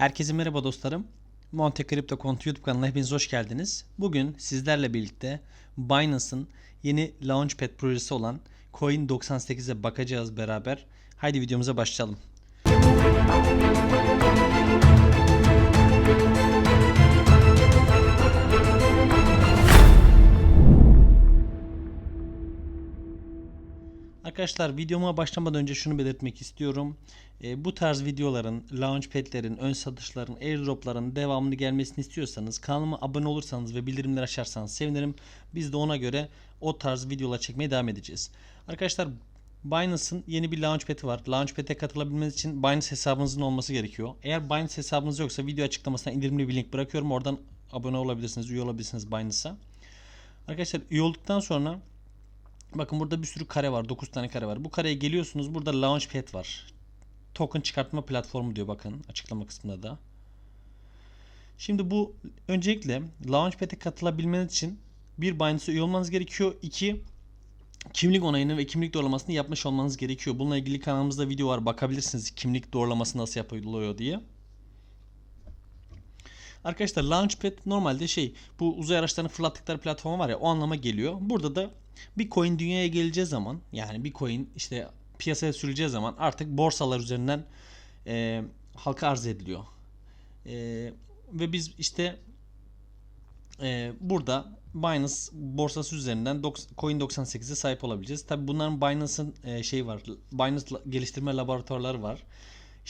Herkese merhaba dostlarım. Monte Crypto Kontu YouTube kanalına hepiniz hoş geldiniz. Bugün sizlerle birlikte Binance'ın yeni Launchpad projesi olan Coin98'e bakacağız beraber. Haydi videomuza başlayalım. Arkadaşlar videoma başlamadan önce şunu belirtmek istiyorum. E, bu tarz videoların, launchpad'lerin, ön satışların, airdropların devamını gelmesini istiyorsanız kanalıma abone olursanız ve bildirimleri açarsanız sevinirim. Biz de ona göre o tarz videolar çekmeye devam edeceğiz. Arkadaşlar Binance'ın yeni bir launchpad'i var. Launchpad'e katılabilmeniz için Binance hesabınızın olması gerekiyor. Eğer Binance hesabınız yoksa video açıklamasına indirimli bir link bırakıyorum. Oradan abone olabilirsiniz, üye olabilirsiniz Binance'a. Arkadaşlar üye olduktan sonra Bakın burada bir sürü kare var. 9 tane kare var. Bu kareye geliyorsunuz. Burada Launchpad var. Token çıkartma platformu diyor bakın açıklama kısmında da. Şimdi bu öncelikle Launchpad'e katılabilmeniz için bir Binance'e üye olmanız gerekiyor. İki kimlik onayını ve kimlik doğrulamasını yapmış olmanız gerekiyor. Bununla ilgili kanalımızda video var. Bakabilirsiniz kimlik doğrulaması nasıl yapılıyor diye. Arkadaşlar Launchpad normalde şey bu uzay araçlarını fırlattıkları platform var ya o anlama geliyor. Burada da bir coin dünyaya geleceği zaman yani bir coin işte piyasaya sürüleceği zaman artık borsalar üzerinden e, halka arz ediliyor. E, ve biz işte e, burada Binance borsası üzerinden Coin 98'e sahip olabileceğiz. Tabi bunların Binance'ın e, şey var. Binance geliştirme laboratuvarları var.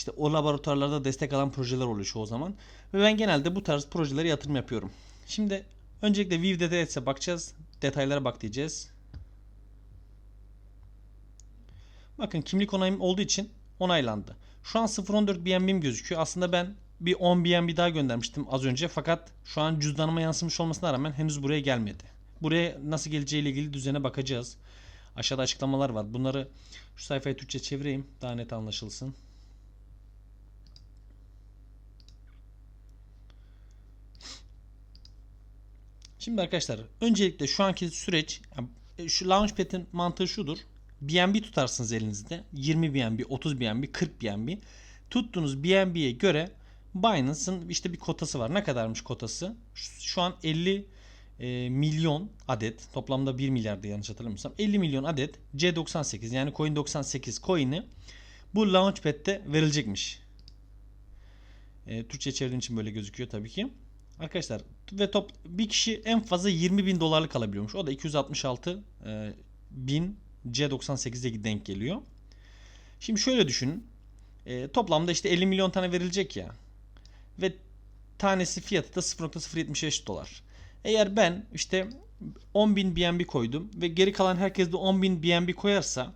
İşte o laboratuvarlarda destek alan projeler oluyor çoğu zaman. Ve ben genelde bu tarz projelere yatırım yapıyorum. Şimdi öncelikle Viv Details'e bakacağız. Detaylara bak diyeceğiz. Bakın kimlik onayım olduğu için onaylandı. Şu an 0.14 BNB'm gözüküyor. Aslında ben bir 10 BNB daha göndermiştim az önce. Fakat şu an cüzdanıma yansımış olmasına rağmen henüz buraya gelmedi. Buraya nasıl geleceğiyle ilgili düzene bakacağız. Aşağıda açıklamalar var. Bunları şu sayfayı Türkçe çevireyim. Daha net anlaşılsın. Şimdi arkadaşlar öncelikle şu anki süreç şu Launchpad'in mantığı şudur. BNB tutarsınız elinizde. 20 BNB, 30 BNB, 40 BNB. Tuttuğunuz BNB'ye göre Binance'ın işte bir kotası var. Ne kadarmış kotası? Şu an 50 e, milyon adet toplamda 1 milyardı yanlış hatırlamıyorsam 50 milyon adet C98 yani Coin 98 coin'i bu Launchpad'de verilecekmiş. E, Türkçe çevirdiğim için böyle gözüküyor tabii ki. Arkadaşlar ve top bir kişi en fazla 20 bin dolarlık alabiliyormuş. O da 266 e, bin C98'e denk geliyor. Şimdi şöyle düşünün. E, toplamda işte 50 milyon tane verilecek ya. Ve tanesi fiyatı da 0.075 dolar. Eğer ben işte 10.000 BNB koydum ve geri kalan herkes de 10.000 BNB koyarsa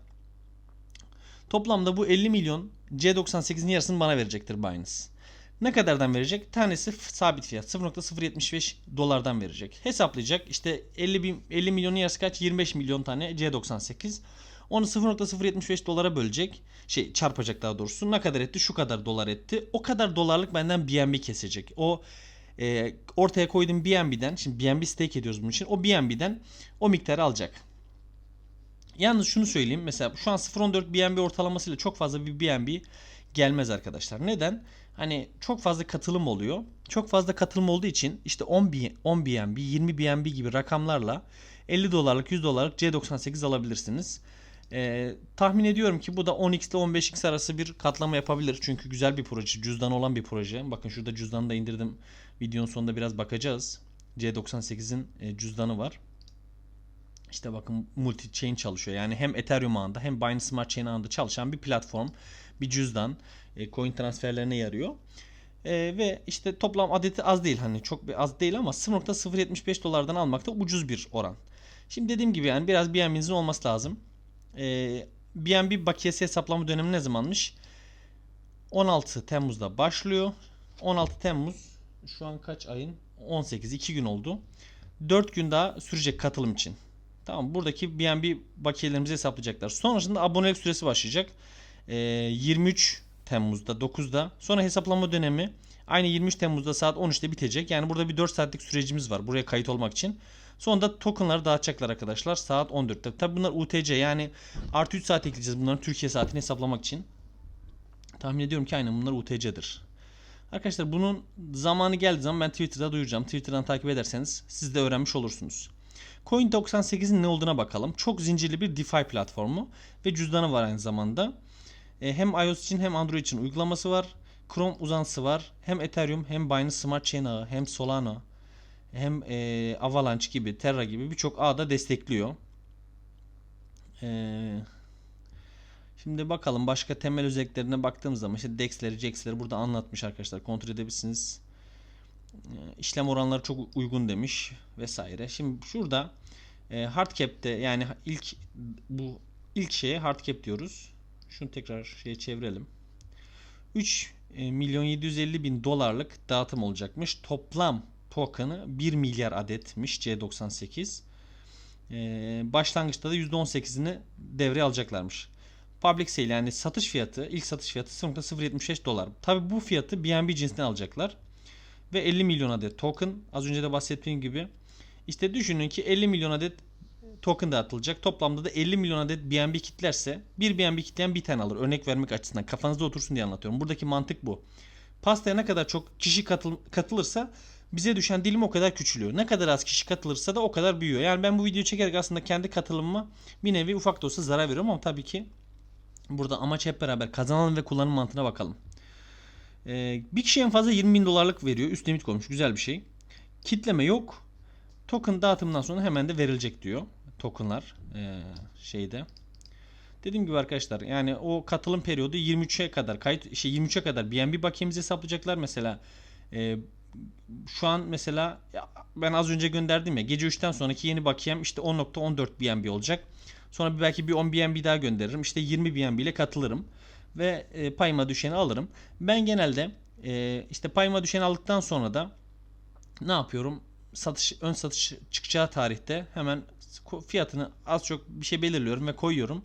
toplamda bu 50 milyon C98'in yarısını bana verecektir Binance. Ne kadardan verecek? Tanesi sabit fiyat 0.075 dolardan verecek. Hesaplayacak. İşte 50 bin, 50 milyonun yarısı kaç? 25 milyon tane C98. Onu 0.075 dolara bölecek. Şey çarpacak daha doğrusu. Ne kadar etti? Şu kadar dolar etti. O kadar dolarlık benden BNB kesecek. O e, ortaya koyduğum BNB'den şimdi BNB stake ediyoruz bunun için. O BNB'den o miktarı alacak. Yalnız şunu söyleyeyim. Mesela şu an 0.14 BNB ortalamasıyla çok fazla bir BNB gelmez arkadaşlar. Neden? Hani çok fazla katılım oluyor. Çok fazla katılım olduğu için işte 10, B, 10 BNB, 20 BNB gibi rakamlarla 50 dolarlık 100 dolarlık C98 alabilirsiniz. Ee, tahmin ediyorum ki bu da 10x ile 15x arası bir katlama yapabilir. Çünkü güzel bir proje. Cüzdan olan bir proje. Bakın şurada cüzdanı da indirdim. Videonun sonunda biraz bakacağız. C98'in e, cüzdanı var. İşte bakın multi chain çalışıyor. Yani hem Ethereum ağında hem Binance Smart Chain ağında çalışan bir platform, bir cüzdan. E, coin transferlerine yarıyor. E, ve işte toplam adeti az değil hani çok bir az değil ama 0.075 dolardan almak da ucuz bir oran. Şimdi dediğim gibi yani biraz BNB'nizin olması lazım. E, BNB bakiyesi hesaplama dönemi ne zamanmış? 16 Temmuz'da başlıyor. 16 Temmuz şu an kaç ayın? 18 2 gün oldu. 4 gün daha sürecek katılım için. Tamam buradaki BNB bakiyelerimizi hesaplayacaklar. Sonrasında abonelik süresi başlayacak. E, 23 Temmuz'da 9'da. Sonra hesaplama dönemi aynı 23 Temmuz'da saat 13'te bitecek. Yani burada bir 4 saatlik sürecimiz var buraya kayıt olmak için. Sonra da tokenları dağıtacaklar arkadaşlar saat 14'te. Tabi bunlar UTC yani artı 3 saat ekleyeceğiz bunların Türkiye saatini hesaplamak için. Tahmin ediyorum ki aynen bunlar UTC'dir. Arkadaşlar bunun zamanı geldiği zaman ben Twitter'da duyuracağım. Twitter'dan takip ederseniz siz de öğrenmiş olursunuz. Coin98'in ne olduğuna bakalım. Çok zincirli bir DeFi platformu ve cüzdanı var aynı zamanda. E, hem iOS için hem Android için uygulaması var. Chrome uzantısı var. Hem Ethereum hem Binance Smart Chain ağı hem Solana hem e, Avalanche gibi Terra gibi birçok ağda destekliyor. Eee Şimdi bakalım başka temel özelliklerine baktığımız zaman işte DEX'leri, JAX'leri burada anlatmış arkadaşlar. Kontrol edebilirsiniz. Ee, İşlem oranları çok uygun demiş vesaire. Şimdi şurada e, hard cap'te yani ilk bu ilk şeye hard cap diyoruz. Şunu tekrar şeye çevirelim. 3 e, milyon 750 bin dolarlık dağıtım olacakmış. Toplam token'ı 1 milyar adetmiş C98. Ee, başlangıçta da %18'ini devreye alacaklarmış public sale yani satış fiyatı ilk satış fiyatı 0.075 dolar. Tabi bu fiyatı BNB cinsinden alacaklar. Ve 50 milyon adet token az önce de bahsettiğim gibi. İşte düşünün ki 50 milyon adet token dağıtılacak. Toplamda da 50 milyon adet BNB kitlerse bir BNB kitleyen bir tane alır. Örnek vermek açısından kafanızda otursun diye anlatıyorum. Buradaki mantık bu. Pastaya ne kadar çok kişi katıl katılırsa bize düşen dilim o kadar küçülüyor. Ne kadar az kişi katılırsa da o kadar büyüyor. Yani ben bu videoyu çekerek aslında kendi katılımıma bir nevi ufak da olsa zarar veriyorum ama tabii ki Burada amaç hep beraber kazanalım ve kullanım mantığına bakalım. Ee, bir kişi en fazla 20 bin dolarlık veriyor. Üst limit koymuş. Güzel bir şey. Kitleme yok. Token dağıtımından sonra hemen de verilecek diyor. Tokenlar ee, şeyde. Dediğim gibi arkadaşlar yani o katılım periyodu 23'e kadar kayıt şey 23'e kadar BNB bakiyemizi hesaplayacaklar mesela. E, şu an mesela ben az önce gönderdim ya gece 3'ten sonraki yeni bakiyem işte 10.14 BNB olacak. Sonra belki bir 10 BNB daha gönderirim. İşte 20 BNB ile katılırım. Ve e, payıma düşeni alırım. Ben genelde e, işte payıma düşeni aldıktan sonra da ne yapıyorum? Satış ön satış çıkacağı tarihte hemen fiyatını az çok bir şey belirliyorum ve koyuyorum.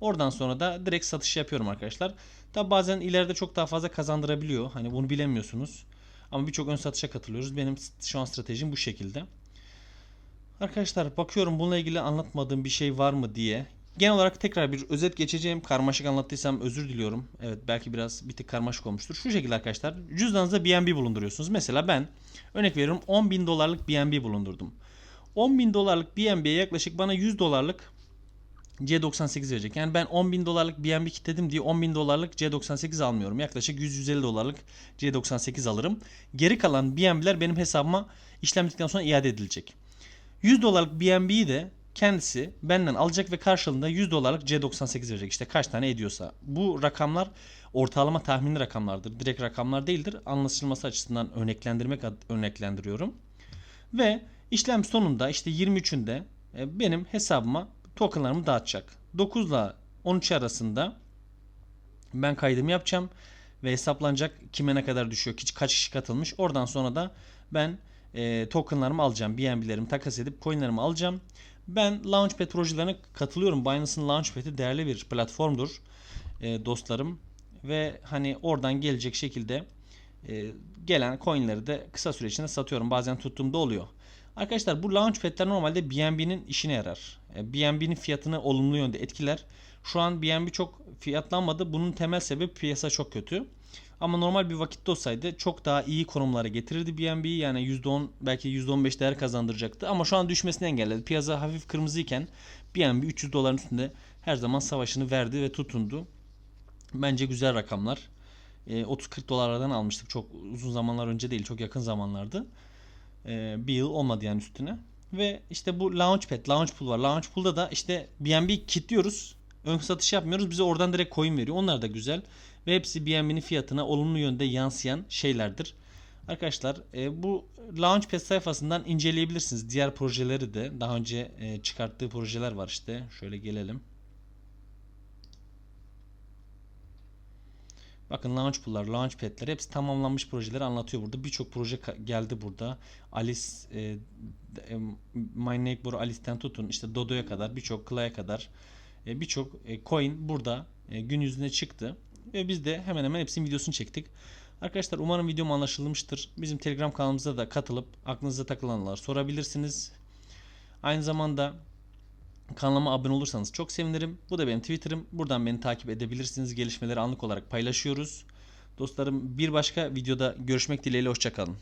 Oradan sonra da direkt satış yapıyorum arkadaşlar. Tabi bazen ileride çok daha fazla kazandırabiliyor. Hani bunu bilemiyorsunuz. Ama birçok ön satışa katılıyoruz. Benim şu an stratejim bu şekilde. Arkadaşlar bakıyorum bununla ilgili anlatmadığım bir şey var mı diye. Genel olarak tekrar bir özet geçeceğim. Karmaşık anlattıysam özür diliyorum. Evet belki biraz bir tık karmaşık olmuştur. Şu şekilde arkadaşlar cüzdanınızda BNB bulunduruyorsunuz. Mesela ben örnek veriyorum 10 bin dolarlık BNB bulundurdum. 10 bin dolarlık BNB'ye yaklaşık bana 100 dolarlık C98 verecek. Yani ben 10 bin dolarlık BNB kitledim diye 10 bin dolarlık C98 almıyorum. Yaklaşık 100-150 dolarlık C98 alırım. Geri kalan BNB'ler benim hesabıma işlem bittikten sonra iade edilecek. 100 dolarlık BNB'yi de kendisi benden alacak ve karşılığında 100 dolarlık C98 verecek. İşte kaç tane ediyorsa. Bu rakamlar ortalama tahminli rakamlardır. Direkt rakamlar değildir. Anlaşılması açısından örneklendirmek örneklendiriyorum. Ve işlem sonunda işte 23'ünde e, benim hesabıma tokenlarımı dağıtacak. 9 ile 13 arasında ben kaydımı yapacağım ve hesaplanacak kime ne kadar düşüyor, kaç kişi katılmış. Oradan sonra da ben e, tokenlarımı alacağım. BNB'lerimi takas edip coinlerimi alacağım. Ben Launchpad projelerine katılıyorum. Binance'ın Launchpad'i değerli bir platformdur e, dostlarım. Ve hani oradan gelecek şekilde e, gelen coinleri de kısa süre içinde satıyorum. Bazen tuttuğumda oluyor. Arkadaşlar bu Launchpad'ler normalde BNB'nin işine yarar. E, BNB'nin fiyatını olumlu yönde etkiler. Şu an BNB çok fiyatlanmadı. Bunun temel sebebi piyasa çok kötü. Ama normal bir vakitte olsaydı çok daha iyi konumlara getirirdi BNB. Yani %10 belki %15 değer kazandıracaktı. Ama şu an düşmesini engelledi. Piyasa hafif kırmızıyken BNB 300 doların üstünde her zaman savaşını verdi ve tutundu. Bence güzel rakamlar. E, 30-40 dolarlardan almıştık. Çok uzun zamanlar önce değil. Çok yakın zamanlardı. E, bir yıl olmadı yani üstüne. Ve işte bu Launchpad, Launchpool var. Launchpool'da da işte BNB kilitliyoruz. Ön satış yapmıyoruz. Bize oradan direkt coin veriyor. Onlar da güzel ve hepsi BNB'nin fiyatına olumlu yönde yansıyan şeylerdir. Arkadaşlar e, bu Launchpad sayfasından inceleyebilirsiniz. Diğer projeleri de daha önce e, çıkarttığı projeler var işte. Şöyle gelelim. Bakın Launchpool'lar, Launchpad'ler hepsi tamamlanmış projeleri anlatıyor burada. Birçok proje geldi burada. Alice, e, e, My Neighbor Alice'ten tutun işte Dodo'ya kadar birçok Clay'a kadar birçok e, coin burada e, gün yüzüne çıktı. Ve biz de hemen hemen hepsinin videosunu çektik. Arkadaşlar umarım videom anlaşılmıştır. Bizim Telegram kanalımıza da katılıp aklınıza takılanlar sorabilirsiniz. Aynı zamanda kanalıma abone olursanız çok sevinirim. Bu da benim Twitter'ım. Buradan beni takip edebilirsiniz. Gelişmeleri anlık olarak paylaşıyoruz. Dostlarım bir başka videoda görüşmek dileğiyle hoşçakalın.